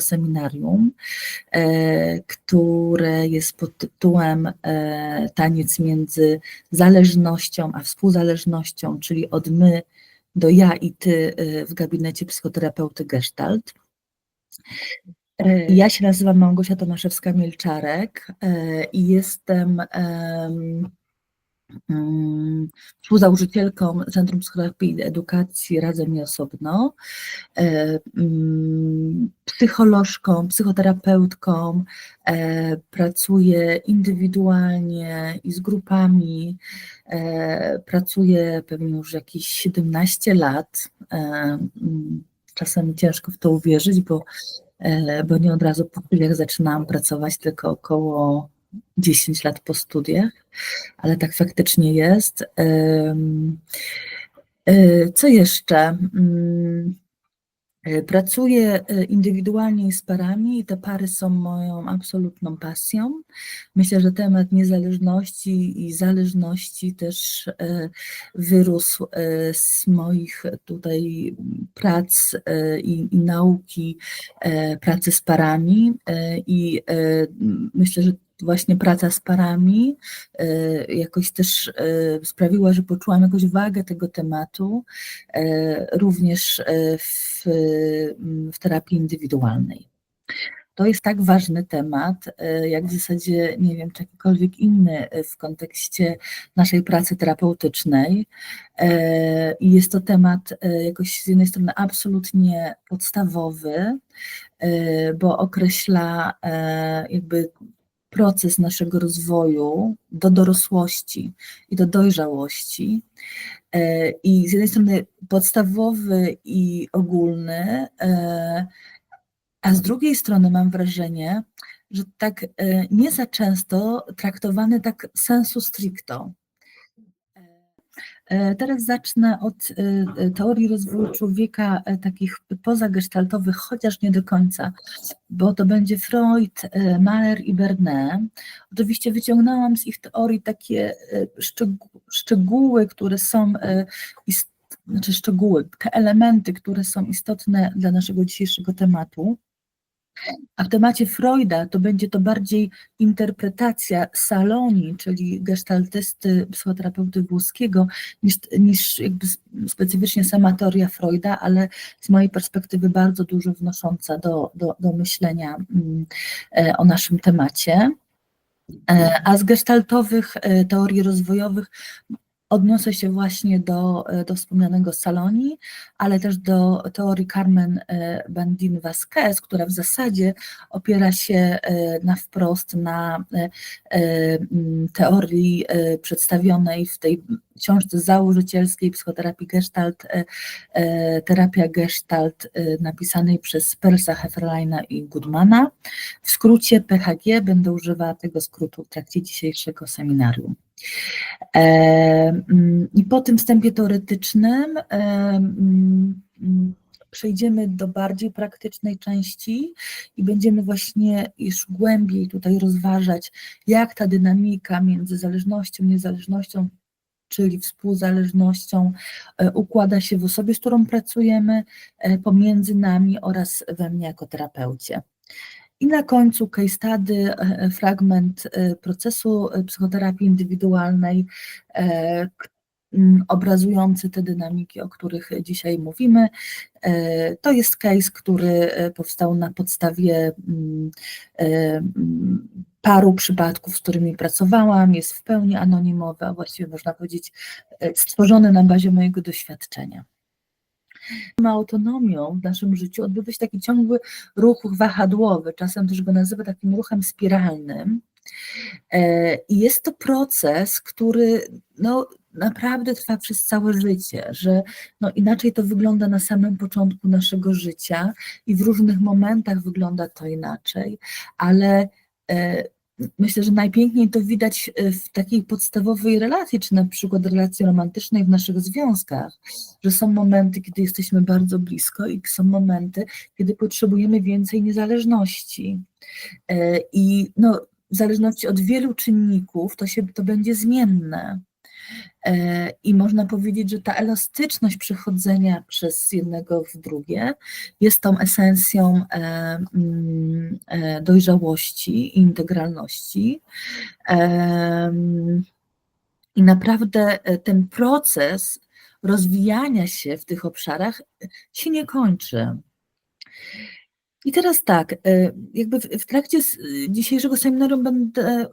seminarium, e, które jest pod tytułem e, Taniec między zależnością a współzależnością, czyli od my do ja i ty e, w gabinecie psychoterapeuty Gestalt. Ja się nazywam Małgosia Tomaszewska-Mielczarek i jestem współzałożycielką Centrum Psychoterapii i Edukacji Razem i Osobno, e, mm, psycholożką, psychoterapeutką, e, pracuję indywidualnie i z grupami, e, pracuję pewnie już jakieś 17 lat. Mm, czasem ciężko w to uwierzyć, bo, bo nie od razu po chwilach zaczynałam pracować, tylko około 10 lat po studiach, ale tak faktycznie jest. E, co jeszcze? Mm, e, pracuję e, indywidualnie z parami i te pary są moją absolutną pasją. Myślę, że temat niezależności i zależności też wyrósł z moich tutaj prac i, i nauki pracy z parami i myślę, że właśnie praca z parami e, jakoś też e, sprawiła, że poczułam jakąś wagę tego tematu, e, również w, w terapii indywidualnej. To jest tak ważny temat, jak w zasadzie nie wiem, czy jakikolwiek inny w kontekście naszej pracy terapeutycznej. I jest to temat jakoś z jednej strony absolutnie podstawowy, bo określa jakby proces naszego rozwoju do dorosłości i do dojrzałości. E, I z jednej strony podstawowy i ogólny, e, a z drugiej strony mam wrażenie, że tak e, nie za często traktowany tak sensu stricto. E, teraz zacznę od e, e, teorii rozwoju człowieka takich pozagestaltowych, chociaż nie do końca, bo to będzie Freud, Mahler i Bernet. Oczywiście wyciągnęłam z ich teorii takie szczegóły, które są znaczy szczegóły, te elementy, które są istotne dla naszego dzisiejszego tematu. A w temacie Freuda to będzie to bardziej interpretacja Saloni, czyli gestaltysty, psychoterapeuty włoskiego, niż, niż jakby specyficznie sama teoria Freuda, ale z mojej perspektywy bardzo dużo wnosząca do, do, do myślenia mm, e, o naszym temacie. E, a z gestaltowych e, teorii rozwojowych odniosę się właśnie do, e, do wspomnianego Saloni, ale też do teorii Carmen e, Bandin Vasquez, która w zasadzie opiera się e, na wprost na teorii przedstawionej w tej książce założycielskiej psychoterapii Gestalt, terapia Gestalt napisanej przez Persa Hefferleina i Goodmana. W skrócie PHG będę używała tego skrótu w trakcie dzisiejszego seminarium. Mm, I po tym wstępie teoretycznym mm, przejdziemy do bardziej praktycznej części i będziemy właśnie już głębiej tutaj rozważać, jak ta dynamika między zależnością, niezależnością, czyli współzależnością e, układa się w osobie, z którą pracujemy, e, pomiędzy nami oraz we mnie jako terapeucie. I na końcu case study, e, e, fragment e, procesu psychoterapii indywidualnej, obrazujący te dynamiki, o których dzisiaj mówimy. To jest case, który powstał na podstawie paru przypadków, z którymi pracowałam, jest w pełni anonimowy, a właściwie można powiedzieć stworzony na bazie mojego doświadczenia autonomią w naszym życiu odbywa się taki ciągły ruch wahadłowy, czasem też go nazywa takim ruchem spiralnym. E, I jest to proces, który no, naprawdę trwa przez całe życie, że no, inaczej to wygląda na samym początku naszego życia i w różnych momentach wygląda to inaczej, ale e, myślę, że najpiękniej to widać e, w takiej podstawowej relacji, czy na przykład relacji romantycznej w naszych związkach, że są momenty, kiedy jesteśmy bardzo blisko i są momenty, kiedy potrzebujemy więcej niezależności. E, I no, w zależności od wielu czynników to, się, to będzie zmienne. E, I można powiedzieć, że ta elastyczność przechodzenia przez jednego w drugie jest tą esencją e, mm, e, dojrzałości i integralności. I naprawdę ten proces rozwijania się w tych obszarach się nie kończy. I teraz tak, e, jakby w, trakcie dzisiejszego seminaru będę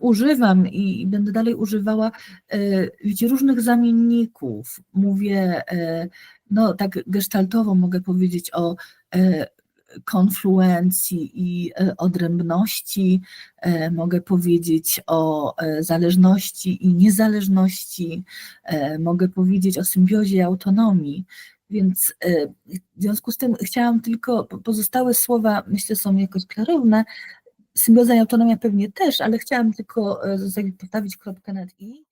używam i, będę dalej używała wiecie, różnych zamienników. Mówię, e, no tak gestaltowo mogę powiedzieć o konfluencji i odrębności, mogę powiedzieć o zależności i niezależności, mogę powiedzieć o symbiozie i autonomii. Więc e, w związku z tym chciałam tylko, po- pozostałe słowa myślę są jakoś klarowne, symbioza i autonomia pewnie też, ale chciałam tylko e, postawić kropkę nad i.